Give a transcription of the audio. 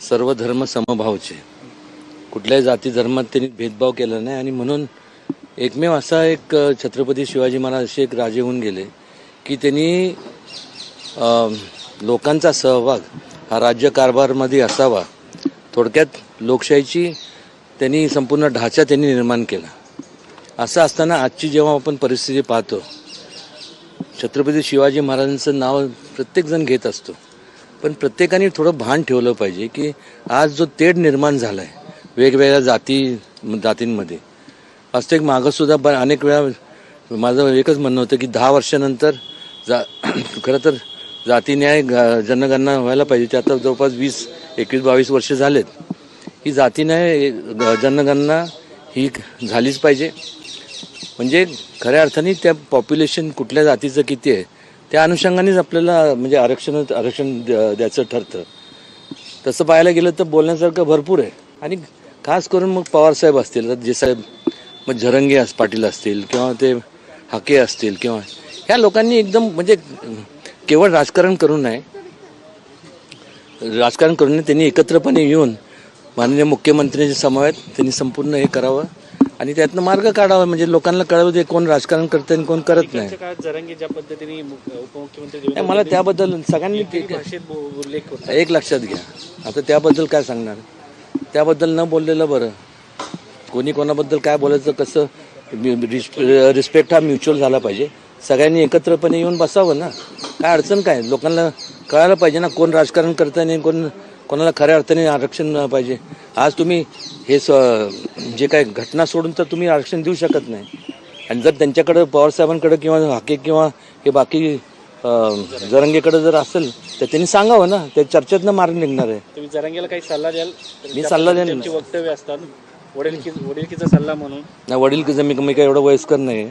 सर्व धर्म समभावचे. कुठल्याही जाती धर्मात त्यांनी भेदभाव केला नाही आणि म्हणून एकमेव असा एक छत्रपती शिवाजी महाराज असे एक राजे होऊन गेले की त्यांनी लोकांचा सहभाग हा राज्यकारभारमध्ये असावा. थोडक्यात लोकशाहीची त्यांनी संपूर्ण ढाचा त्यांनी निर्माण केला. असं असताना आजची जेव्हा आपण परिस्थिती पाहतो छत्रपती शिवाजी महाराजांचं नाव प्रत्येकजण घेत असतो. पण प्रत्येकाने थोडं भान ठेवलं पाहिजे की आज जो तेढ निर्माण झाला आहे वेगवेगळ्या जाती जातींमध्ये. वास्तविक मागंसुद्धा ब अनेक वेळा माझं एकच म्हणणं होतं की दहा वर्षानंतर जा खरं तर जाती न्याय ग- जनगणना व्हायला पाहिजे. ते आता जवळपास वीस एकवीस बावीस वर्ष झालेत. ही जाती न्याय जनगणना ही झालीच पाहिजे. म्हणजे खऱ्या अर्थाने त्या पॉप्युलेशन कुठल्या जातीचं किती आहे त्या अनुषंगानेच आपल्याला म्हणजे आरक्षण आरक्षण द्यायचं ठरतं. तसं पाहायला गेलं तर बोलण्यासारखं भरपूर आहे. आणि खास करून मग पवारसाहेब असतील जे साहेब मग झरंगे अस पाटील असतील किंवा ते हाके असतील किंवा ह्या लोकांनी एकदम म्हणजे केवळ राजकारण करू नये. राजकारण करून त्यांनी एकत्रपणे येऊन माननीय मुख्यमंत्र्यांच्या समवेत त्यांनी संपूर्ण हे करावं. आणि त्यातनं मार्ग काढावा म्हणजे लोकांना कळावं ते कोण राजकारण करतं आणि कोण करत नाही. जरांगे ज्या पद्धतीने उपमुख्यमंत्री मला त्याबद्दल सगळ्यांनी भाषेत एक लक्षात घ्या. आता त्याबद्दल काय सांगणार? त्याबद्दल न बोललेलं बरं. कोणी कोणाबद्दल काय बोलायचं कसं रिस्पेक्ट हा म्युच्युअल झाला पाहिजे. सगळ्यांनी एकत्रपणे येऊन बसावं ना. काय अडचण काय? लोकांना कळायला पाहिजे ना कोण राजकारण करतं नाही कोण कोणाला खऱ्या अर्थाने आरक्षण पाहिजे. आज तुम्ही हे स जे काय घटना सोडून तर तुम्ही आरक्षण देऊ शकत नाही. आणि जर त्यांच्याकडं पवारसाहेबांकडे किंवा हाके किंवा हे बाकी जरंगेकडे जर असेल तर त्यांनी सांगावं ना. त्या चर्चेतनं मार्ग निघणार आहे. तुम्ही जरांगेला काही सल्ला द्याल? मी सल्ला देईन. त्यांची वक्तव्य असतात. वडील वडीलकीचा सल्ला म्हणून. नाही वडील मी मी काय एवढं वयस्कर नाही